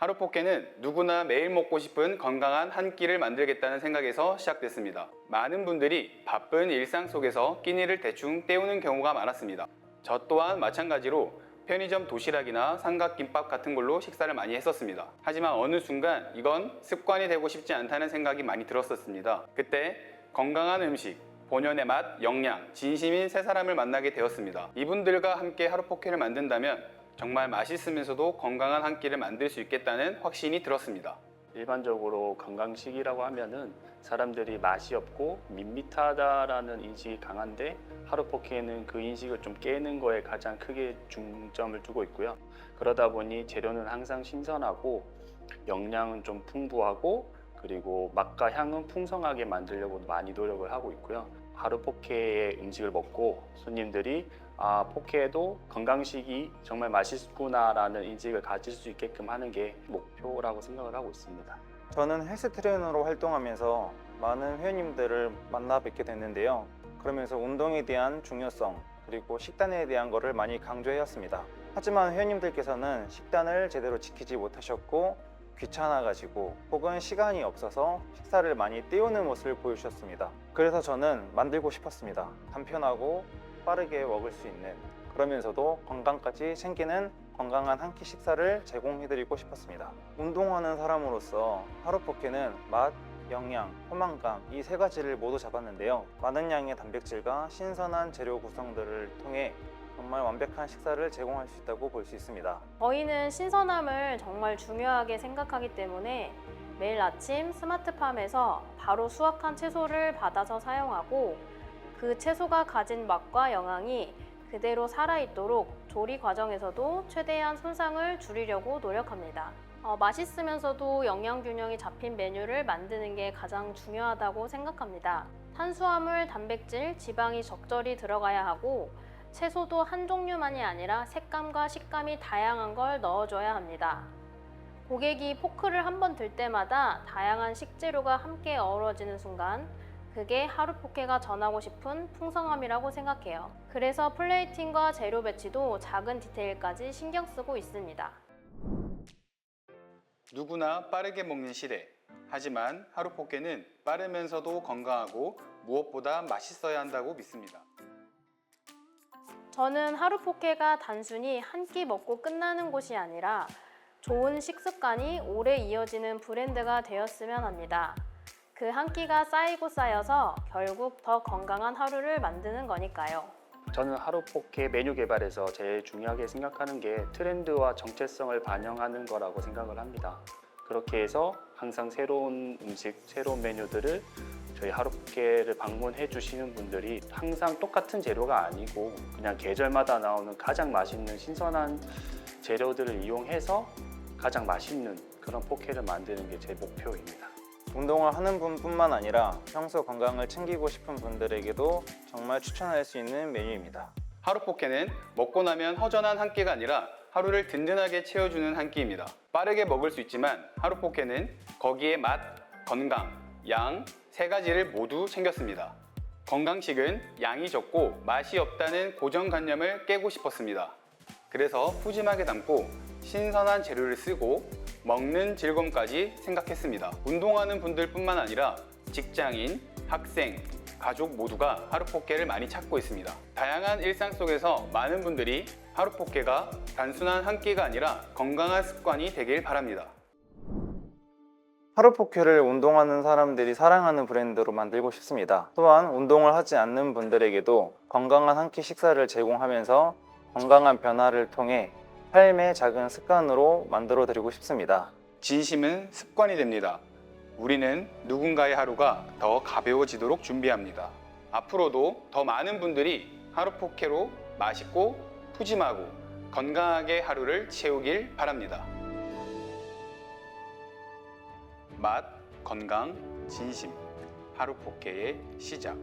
하루 포케는 누구나 매일 먹고 싶은 건강한 한 끼를 만들겠다는 생각에서 시작됐습니다. 많은 분들이 바쁜 일상 속에서 끼니를 대충 때우는 경우가 많았습니다. 저 또한 마찬가지로 편의점 도시락이나 삼각김밥 같은 걸로 식사를 많이 했었습니다. 하지만 어느 순간 이건 습관이 되고 싶지 않다는 생각이 많이 들었었습니다. 그때 건강한 음식, 본연의 맛, 영양, 진심인 세 사람을 만나게 되었습니다. 이분들과 함께 하루 포케를 만든다면 정말 맛있으면서도 건강한 한 끼를 만들 수 있겠다는 확신이 들었습니다. 일반적으로 건강식이라고 하면은 사람들이 맛이 없고 밋밋하다라는 인식이 강한데 하루포케는 그 인식을 좀 깨는 거에 가장 크게 중점을 두고 있고요. 그러다 보니 재료는 항상 신선하고 영양은 좀 풍부하고 그리고 맛과 향은 풍성하게 만들려고 많이 노력을 하고 있고요. 하루 포케의 음식을 먹고 손님들이 아 포케도 건강식이 정말 맛있구나라는 인식을 가질 수 있게끔 하는 게 목표라고 생각을 하고 있습니다. 저는 헬스 트레이너로 활동하면서 많은 회원님들을 만나 뵙게 됐는데요. 그러면서 운동에 대한 중요성 그리고 식단에 대한 것을 많이 강조해왔습니다. 하지만 회원님들께서는 식단을 제대로 지키지 못하셨고 귀찮아가지고 혹은 시간이 없어서 식사를 많이 때우는 모습을 보여주셨습니다. 그래서 저는 만들고 싶었습니다. 간편하고 빠르게 먹을 수 있는 그러면서도 건강까지 챙기는 건강한 한 끼 식사를 제공해드리고 싶었습니다. 운동하는 사람으로서 하루 포케는 맛, 영양, 포만감 이 세 가지를 모두 잡았는데요. 많은 양의 단백질과 신선한 재료 구성들을 통해 정말 완벽한 식사를 제공할 수 있다고 볼 수 있습니다. 저희는 신선함을 정말 중요하게 생각하기 때문에 매일 아침 스마트팜에서 바로 수확한 채소를 받아서 사용하고 그 채소가 가진 맛과 영양이 그대로 살아있도록 조리 과정에서도 최대한 손상을 줄이려고 노력합니다. 어, 맛있으면서도 영양 균형이 잡힌 메뉴를 만드는 게 가장 중요하다고 생각합니다. 탄수화물, 단백질, 지방이 적절히 들어가야 하고 채소도 한 종류만이 아니라 색감과 식감이 다양한 걸 넣어줘야 합니다. 고객이 포크를 한 번 들 때마다 다양한 식재료가 함께 어우러지는 순간 그게 하루 포케가 전하고 싶은 풍성함이라고 생각해요. 그래서 플레이팅과 재료 배치도 작은 디테일까지 신경 쓰고 있습니다. 누구나 빠르게 먹는 시대. 하지만 하루 포케는 빠르면서도 건강하고 무엇보다 맛있어야 한다고 믿습니다. 저는 하루 포케가 단순히 한 끼 먹고 끝나는 곳이 아니라 좋은 식습관이 오래 이어지는 브랜드가 되었으면 합니다. 그 한 끼가 쌓이고 쌓여서 결국 더 건강한 하루를 만드는 거니까요. 저는 하루 포케 메뉴 개발에서 제일 중요하게 생각하는 게 트렌드와 정체성을 반영하는 거라고 생각을 합니다. 그렇게 해서 항상 새로운 음식, 새로운 메뉴들을 저희 하루 포케를 방문해 주시는 분들이 항상 똑같은 재료가 아니고 그냥 계절마다 나오는 가장 맛있는 신선한 재료들을 이용해서 가장 맛있는 그런 포케를 만드는 게 제 목표입니다. 운동을 하는 분뿐만 아니라 평소 건강을 챙기고 싶은 분들에게도 정말 추천할 수 있는 메뉴입니다. 하루 포케는 먹고 나면 허전한 한 끼가 아니라 하루를 든든하게 채워주는 한 끼입니다. 빠르게 먹을 수 있지만 하루 포케는 거기에 맛, 건강, 양 세 가지를 모두 챙겼습니다. 건강식은 양이 적고 맛이 없다는 고정관념을 깨고 싶었습니다. 그래서 푸짐하게 담고 신선한 재료를 쓰고 먹는 즐거움까지 생각했습니다. 운동하는 분들뿐만 아니라 직장인, 학생, 가족 모두가 하루 포케를 많이 찾고 있습니다. 다양한 일상 속에서 많은 분들이 하루 포케가 단순한 한 끼가 아니라 건강한 습관이 되길 바랍니다. 하루 포케를 운동하는 사람들이 사랑하는 브랜드로 만들고 싶습니다. 또한 운동을 하지 않는 분들에게도 건강한 한 끼 식사를 제공하면서 건강한 변화를 통해 삶의 작은 습관으로 만들어 드리고 싶습니다. 진심은 습관이 됩니다. 우리는 누군가의 하루가 더 가벼워지도록 준비합니다. 앞으로도 더 많은 분들이 하루 포케로 맛있고 푸짐하고 건강하게 하루를 채우길 바랍니다. 맛, 건강, 진심. 하루 포케의 시작.